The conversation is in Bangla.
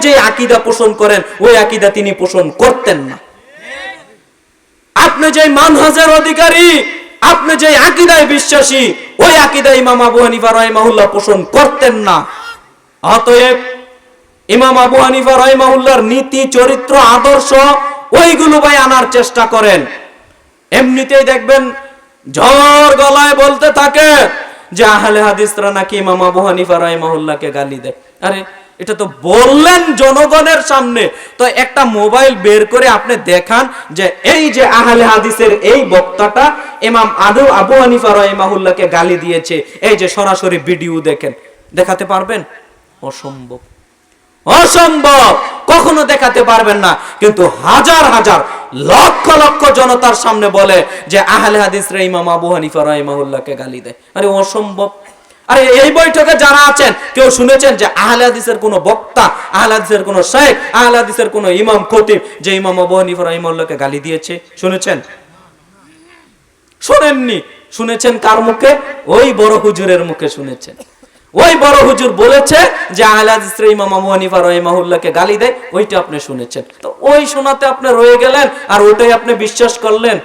যে আকিদা পোষণ করেন, ওই আকিদা তিনি পোষণ করতেন না। আপনি যে মানহাজের অধিকারী, আপনি যে আকিদায় বিশ্বাসী, ওই আকিদা ইমাম আবু হানিফা রহিমাহুল্লাহ পোষণ করতেন না। অতএব ইমাম আবু হানিফা রহিমাহুল্লাহর নীতি, চরিত্র, আদর্শ, ওইগুলো ভাই আনার চেষ্টা করেন। এমনিতেই দেখবেন ঝড় গলায় বলতে থাকে যে আহলে হাদিসরা নাকি ইমাম আবু হানিফা রহিমাহুল্লাহকে গালি দেয়। আরে এটা তো বললেন জনগণের সামনে। তো একটা মোবাইল বের করে আপনি দেখান যে এই যে আহলে হাদিসের এই বক্তাটা ইমাম আদু আবু হানিফা রহিমাহুল্লাহকে গালি দিয়েছে। এই যে সরাসরি ভিডিও দেখেন। দেখাতে পারবেন? অসম্ভব। অসম্ভব! কখনো দেখাতে পারবেন না। কিন্তু হাজার হাজার, লক্ষ লক্ষ জনতার সামনে বলে যে আহলে হাদিস রে ইমাম আবু হানিফা রাহিমাহুল্লাহকে গালি দেয়। আরে অসম্ভব! আরে এই বৈঠকে যারা আছেন, কেউ শুনেছেন যে আহলে হাদিসের কোনো বক্তা, আহলে হাদিসের কোনো শেখ আহলে হাদিসের কোনো ইমাম, খতিব, যে ইমাম আবু হানিফা গালি দিয়েছে, শুনেছেন? শোনেননি। শুনেছেন কার মুখে? ওই বড় হুজুরের মুখে শুনেছেন। ওই বড় হুজুর বলেছে যে আহলাদিস ইমাম আবু রহিমাহুল্লাহকে গালি দেয়, ওইটা আপনি শুনেছেন। তো ওই শোনাতে আপনি রয়ে গেলেন, আর ওটাই আপনি বিশ্বাস করলেন।